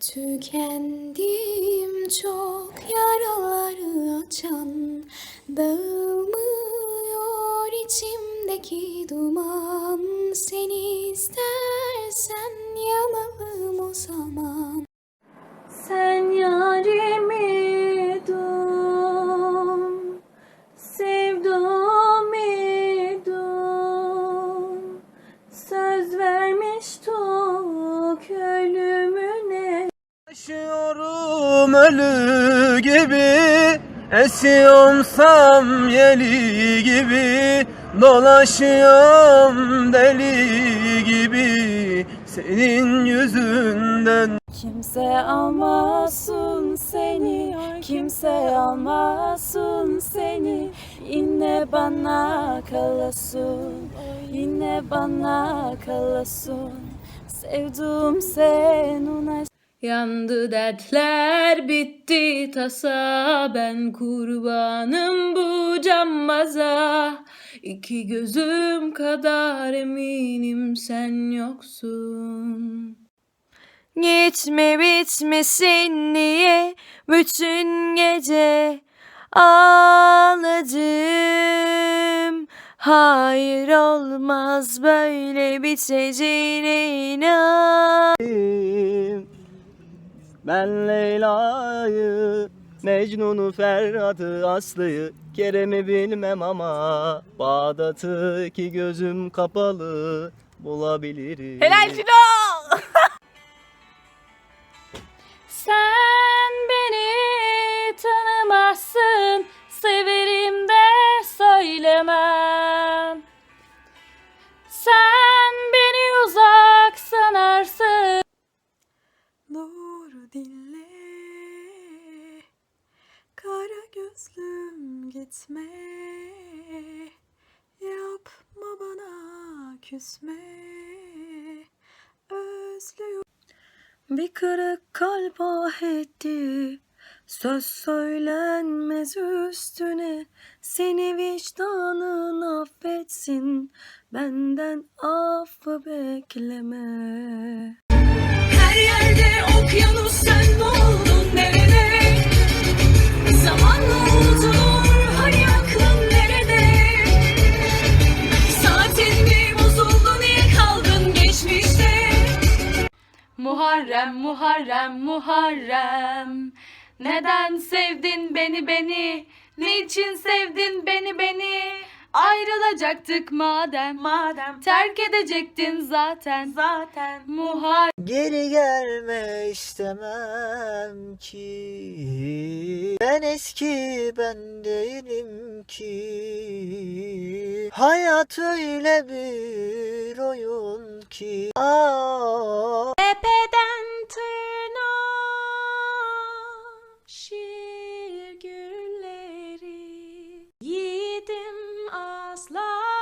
Tükendim çok yaraları açan Dağılmıyor içimdeki duman Seni istersen yanalım o zaman Sen yarimi dum, sevdumi dum. Söz vermiştik Yaşıyorum ölü gibi Esiyorsam yeli gibi Dolaşıyorum deli gibi Senin yüzünden Kimse almasın seni, kimse almasın seni. Yine bana kalasın, yine bana kalasın. Sevduğum sen ona Yandı dertler bitti tasa ben kurbanım bu cambaza İki gözüm kadar eminim sen yoksun Gitme bitmesin diye bütün gece ağladım. Hayır olmaz böyle biteceğine inan. Ben Leyla'yı Mecnun'u Ferhat'ı Aslı'yı Kerem'i bilmem ama Bağdat'ı iki gözüm kapalı bulabilirim Helal Fino! Gitme. Yapma bana küsme, özlüyorum. Bir kırık kalp ah etti. Söz söylenmez üstüne. Seni vicdanın affetsin. Benden affı bekleme. Her yerde okyanus Muharrem, Muharrem, Muharrem. Neden sevdin beni beni? Niçin sevdin beni beni? Ayrılacaktık madem. Madem. Terk edecektin zaten. Zaten. Muharrem Geri gelme istemem ki. Ben eski ben değilim ki. Hayat öyle bir oyun ki. Aa, lost love.